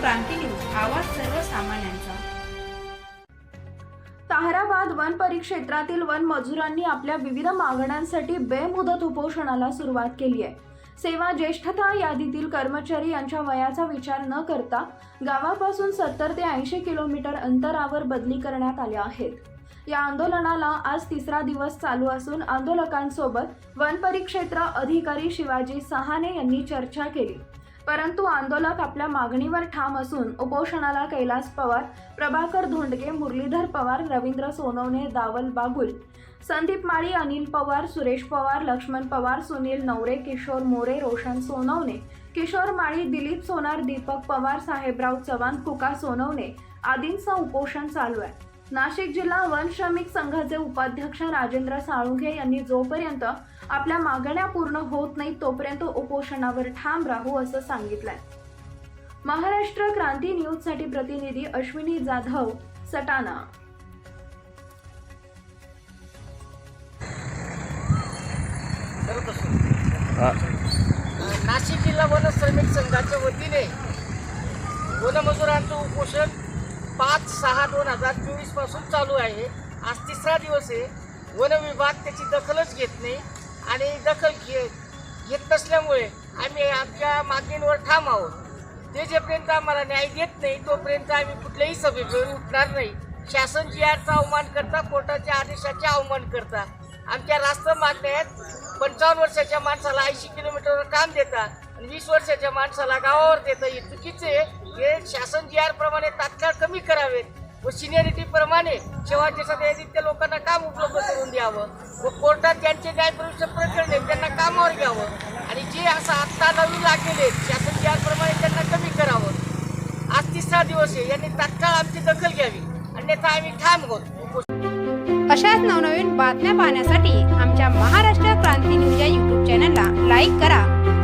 क्रांती news आवाज सर्वसामान्यांचा. ताहराबाद वन परिक्षेत्रातील वन मजुरांनी आपल्या विविध मागण्यांसाठी बेमुदत उपोषणाला सुरुवात केली आहे. सेवा ज्येष्ठता यादीतील कर्मचारी यांच्या वयाचा विचार न करता गावापासून सत्तर ते ऐंशी किलोमीटर अंतरावर बदली करण्यात आल्या आहेत. या आंदोलनाला आज तिसरा दिवस चालू असून आंदोलकांसोबत वन परिक्षेत्र अधिकारी शिवाजी सहाने यांनी चर्चा केली. परंतु आंदोलक आपल्या मागणीवर ठाम असून उपोषणाला कैलास पवार प्रभाकर धोंडगे मुरलीधर पवार रवींद्र सोनवणे दावल बागुल संदीप माळी अनिल पवार सुरेश पवार लक्ष्मण पवार सुनील नवरे किशोर मोरे रोशन सोनवणे किशोर माळी दिलीप सोनार दीपक पवार साहेबराव चव्हाण कुका सोनवणे आदींचं उपोषण चालू आहे. नाशिक जिल्हा वन श्रमिक संघाचे उपाध्यक्ष राजेंद्र साळुंखे यांनी जोपर्यंत आपल्या मागण्या पूर्ण होत नाहीत तोपर्यंत उपोषणावर ठाम राहू असं सांगितलंय. महाराष्ट्र क्रांती न्यूजसाठी प्रतिनिधी अश्विनी जाधव सटाणा. नाशिक जिल्हा वन श्रमिक संघाच्या वतीने वनमजुरांचं उपोषण पाच सहा दोन हजार चोवीसपासून चालू आहे. आज तिसरा दिवस आहे. वन विभाग त्याची दखलच घेत नाही आणि दखल घे घेत नसल्यामुळे आम्ही आमच्या मागणींवर ठाम आहोत. ते जेपर्यंत आम्हाला न्याय देत नाही तोपर्यंत आम्ही कुठल्याही सभेवर उठणार नाही. शासन जी आरचा अवमान करता कोर्टाच्या आदेशाचे अवमान करता. आमच्या रास्त मागण्या आहेत. पंचावन्न वर्षाच्या माणसाला ऐंशी किलोमीटरवर काम देतात आणि वीस वर्षाच्या माणसाला गावावर देतं हे चुकीचे हे शासन जी आर प्रमाणे तात्काळ कमी करावेत व सिनियरिटी प्रमाणे शेवाच्या यादीत त्या लोकांना काम उपलब्ध करून द्यावं व कोर्टात ज्यांचे न्यायप्रविष्ट प्रकरण त्यांना कामावर घ्यावं. आणि जे असं आत्ता नवीन लागलेले आहेत, शासन जी आर प्रमाणे त्यांना कमी करावं. आज तिसरा दिवस आहे यांनी तात्काळ आमची दखल घ्यावी. अन्यथा आम्ही ठाम होत. अशाच नवनवीन बातम्या पाहण्यासाठी आमच्या महाराष्ट्र क्रांती न्यूज या यूट्यूब चॅनलला लाईक करा.